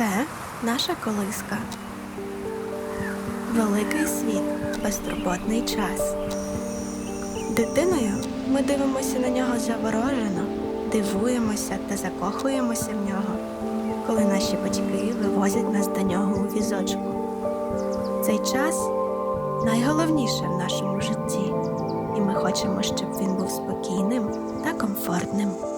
Це наша колиска. Великий світ, безтурботний час. Дитиною ми дивимося на нього заворожено, дивуємося та закохуємося в нього, коли наші батьки вивозять нас до нього у візочку. Цей час найголовніше в нашому житті, і ми хочемо, щоб він був спокійним та комфортним.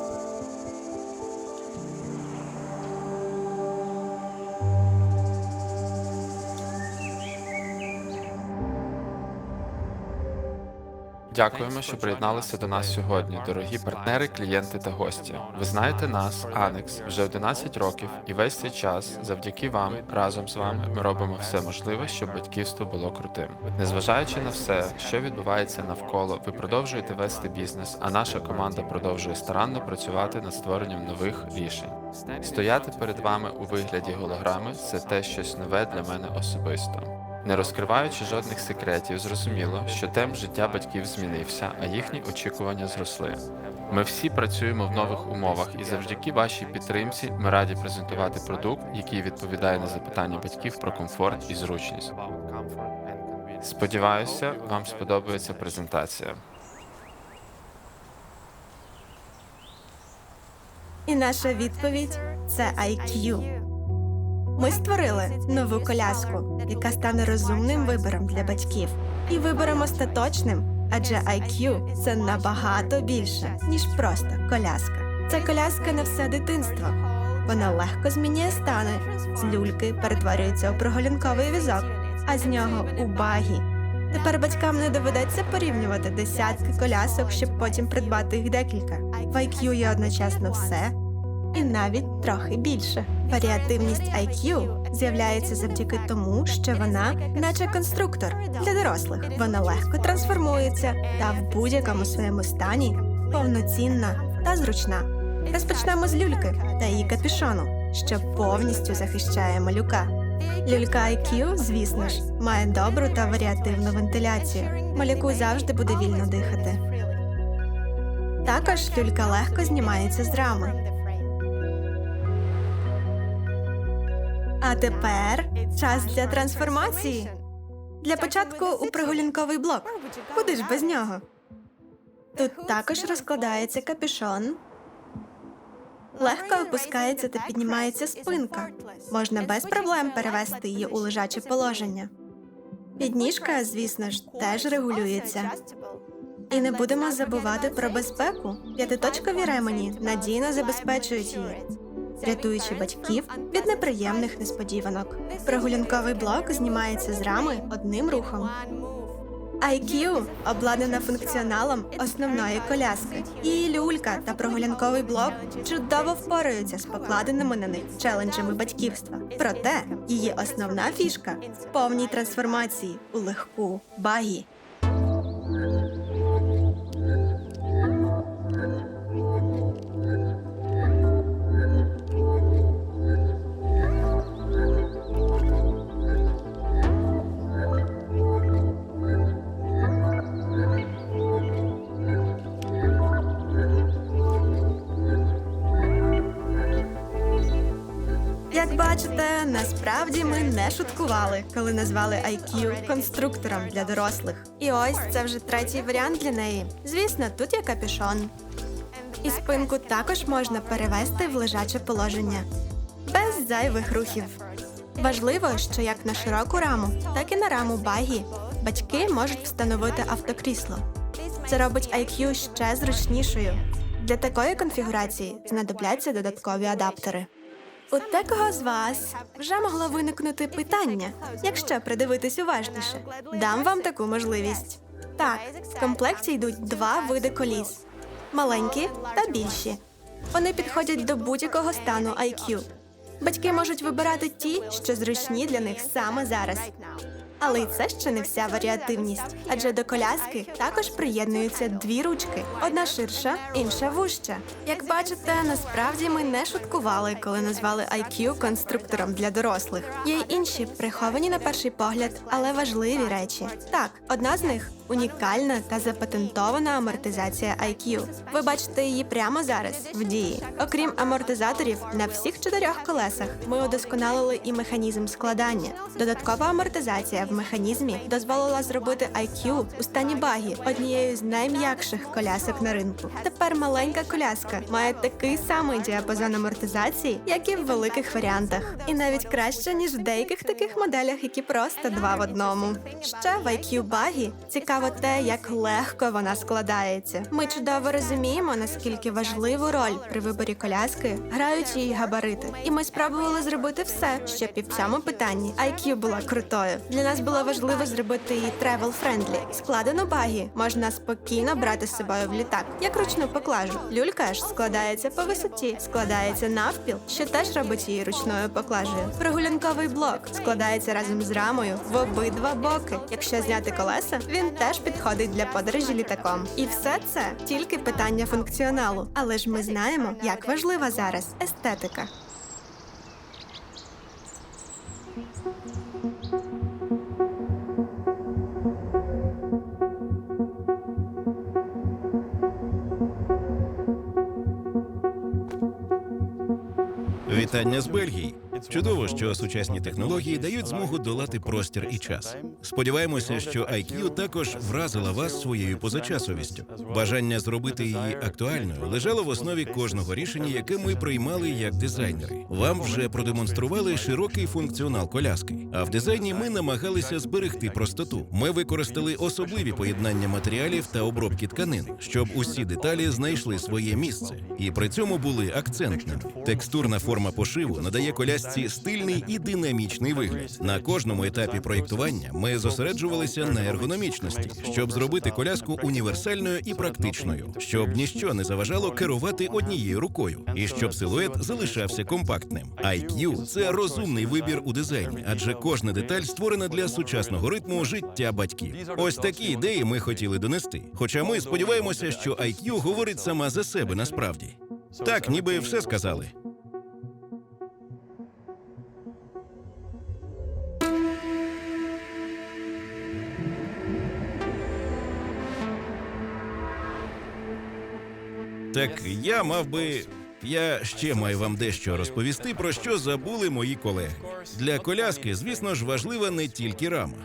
Дякуємо, що приєдналися до нас сьогодні, дорогі партнери, клієнти та гості. Ви знаєте нас, Анекс, вже 11 років, і весь цей час, завдяки вам, разом з вами, ми робимо все можливе, щоб батьківство було крутим. Незважаючи на все, що відбувається навколо, ви продовжуєте вести бізнес, а наша команда продовжує старанно працювати над створенням нових рішень. Стояти перед вами у вигляді голограми це те щось нове для мене особисто. Не розкриваючи жодних секретів, зрозуміло, що темп життя батьків змінився, а їхні очікування зросли. Ми всі працюємо в нових умовах, і завдяки вашій підтримці ми раді презентувати продукт, який відповідає на запитання батьків про комфорт і зручність. Сподіваюся, вам сподобається презентація. І наша відповідь це IQ. Ми створили нову коляску, яка стане розумним вибором для батьків. І вибором остаточним, адже IQ – це набагато більше, ніж просто коляска. Це коляска на все дитинство. Вона легко змінює стани, з люльки перетворюється у прогулянковий візок, а з нього у багі. Тепер батькам не доведеться порівнювати десятки колясок, щоб потім придбати їх декілька. В IQ є одночасно все і навіть трохи більше. Варіативність IQ з'являється завдяки тому, що вона, наче конструктор для дорослих, вона легко трансформується та в будь-якому своєму стані повноцінна та зручна. Розпочнемо з люльки та її капюшону, що повністю захищає малюка. Люлька IQ, звісно ж, має добру та варіативну вентиляцію. Малюку завжди буде вільно дихати. Також люлька легко знімається з рами. А тепер час для трансформації. Для початку у прогулянковий блок. Куди ж без нього? Тут також розкладається капюшон. Легко опускається та піднімається спинка. Можна без проблем перевести її у лежаче положення. Підніжка, звісно ж, теж регулюється. І не будемо забувати про безпеку. П'ятиточкові ремені надійно забезпечують її, рятуючи батьків від неприємних несподіванок. Прогулянковий блок знімається з рами одним рухом. IQ обладнана функціоналом основної коляски. Її люлька та прогулянковий блок чудово впораються з покладеними на них челенджами батьківства. Проте її основна фішка в повній трансформації у легку багі. Бачите, насправді ми не шуткували, коли назвали IQ конструктором для дорослих. І ось це вже третій варіант для неї. Звісно, тут є капюшон. І спинку також можна перевести в лежаче положення без зайвих рухів. Важливо, що як на широку раму, так і на раму багі батьки можуть встановити автокрісло. Це робить IQ ще зручнішою. Для такої конфігурації знадобляться додаткові адаптери. У декого з вас вже могло виникнути питання, якщо придивитись уважніше. Дам вам таку можливість. Так, в комплекті йдуть два види коліс: маленькі та більші. Вони підходять до будь-якого стану IQ. Батьки можуть вибирати ті, що зручні для них саме зараз. Але й це ще не вся варіативність, адже до коляски також приєднуються дві ручки: одна ширша, інша вужча. Як бачите, насправді ми не шуткували, коли назвали IQ конструктором для дорослих. Є й інші приховані на перший погляд, але важливі речі. Так, одна з них унікальна та запатентована амортизація IQ. Ви бачите її прямо зараз в дії. Окрім амортизаторів, на всіх чотирьох колесах ми удосконалили і механізм складання. Додаткова амортизація в механізмі дозволила зробити IQ у стані багі однією з найм'якших колясок на ринку. Тепер маленька коляска має такий самий діапазон амортизації, як і в великих варіантах, і навіть краще ніж в деяких таких моделях, які просто два в одному. Ще в IQ багі цікаво те, як легко вона складається. Ми чудово розуміємо, наскільки важливу роль при виборі коляски грають її габарити. І ми спробували зробити все, щоб і в цьому питанні IQ була крутою. Для нас було важливо зробити її travel friendly. Складену багі можна спокійно брати з собою в літак, як ручну поклажу. Люлька ж складається по висоті, складається навпіл, що теж робить її ручною поклажею. Прогулянковий блок складається разом з рамою в обидва боки. Якщо зняти колеса, він теж підходить для подорожі літаком. І все це тільки питання функціоналу. Але ж ми знаємо, як важлива зараз естетика. Вітання з Бельгії. Чудово, що сучасні технології дають змогу долати простір і час. Сподіваємося, що IQ також вразила вас своєю позачасовістю. Бажання зробити її актуальною лежало в основі кожного рішення, яке ми приймали як дизайнери. Вам вже продемонстрували широкий функціонал коляски. А в дизайні ми намагалися зберегти простоту. Ми використали особливі поєднання матеріалів та обробки тканин, щоб усі деталі знайшли своє місце, і при цьому були акцентними. Текстурна форма пошиву надає колясці стильний і динамічний вигляд. На кожному етапі проєктування ми зосереджувалися на ергономічності, щоб зробити коляску універсальною і практичною, щоб ніщо не заважало керувати однією рукою, і щоб силует залишався компактним. IQ – це розумний вибір у дизайні, адже кожна деталь створена для сучасного ритму життя батьків. Ось такі ідеї ми хотіли донести. Хоча ми сподіваємося, що IQ говорить сама за себе насправді. Так, ніби все сказали. Так я мав би. Я ще маю вам дещо розповісти, про що забули мої колеги. Для коляски, звісно ж, важлива не тільки рама.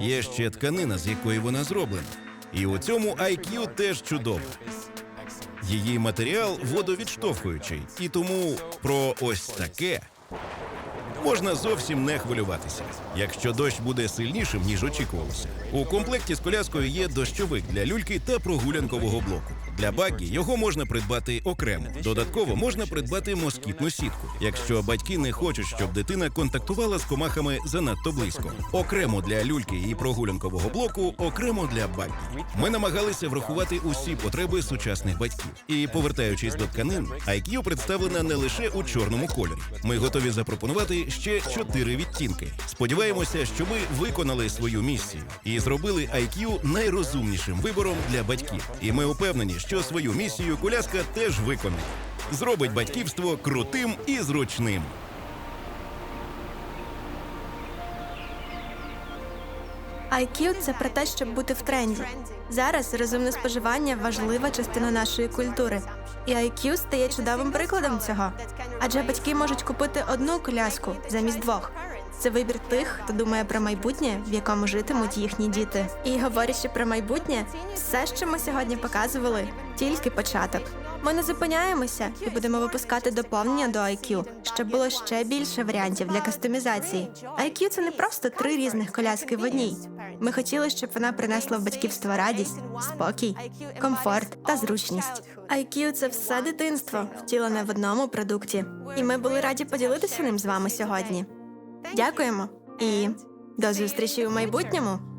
Є ще тканина, з якої вона зроблена. І у цьому IQ теж чудово. Її матеріал водовідштовхуючий, і тому про ось таке можна зовсім не хвилюватися, якщо дощ буде сильнішим ніж очікувалося. У комплекті з коляскою є дощовик для люльки та прогулянкового блоку. Для багі його можна придбати окремо. Додатково можна придбати москітну сітку, якщо батьки не хочуть, щоб дитина контактувала з комахами занадто близько. Окремо для люльки і прогулянкового блоку, окремо для багі. Ми намагалися врахувати усі потреби сучасних батьків. І повертаючись до тканин, IQ представлена не лише у чорному кольорі. Ми готові запропонувати ще чотири відтінки. Сподіваємося, що ми виконали свою місію і зробили IQ найрозумнішим вибором для батьків. І ми упевнені, що свою місію коляска теж виконає. Зробить батьківство крутим і зручним. IQ – це про те, щоб бути в тренді. Зараз розумне споживання важлива частина нашої культури, і IQ стає чудовим прикладом цього. Адже батьки можуть купити одну коляску замість двох. Це вибір тих, хто думає про майбутнє, в якому житимуть їхні діти. І говорячи про майбутнє, все, що ми сьогодні показували, тільки початок. Ми не зупиняємося і будемо випускати доповнення до IQ, щоб було ще більше варіантів для кастомізації. IQ – це не просто три різних коляски в одній. Ми хотіли, щоб вона принесла в батьківство радість, спокій, комфорт та зручність. IQ – це все дитинство, втілене в одному продукті. І ми були раді поділитися ним з вами сьогодні. Дякуємо і до зустрічі у майбутньому.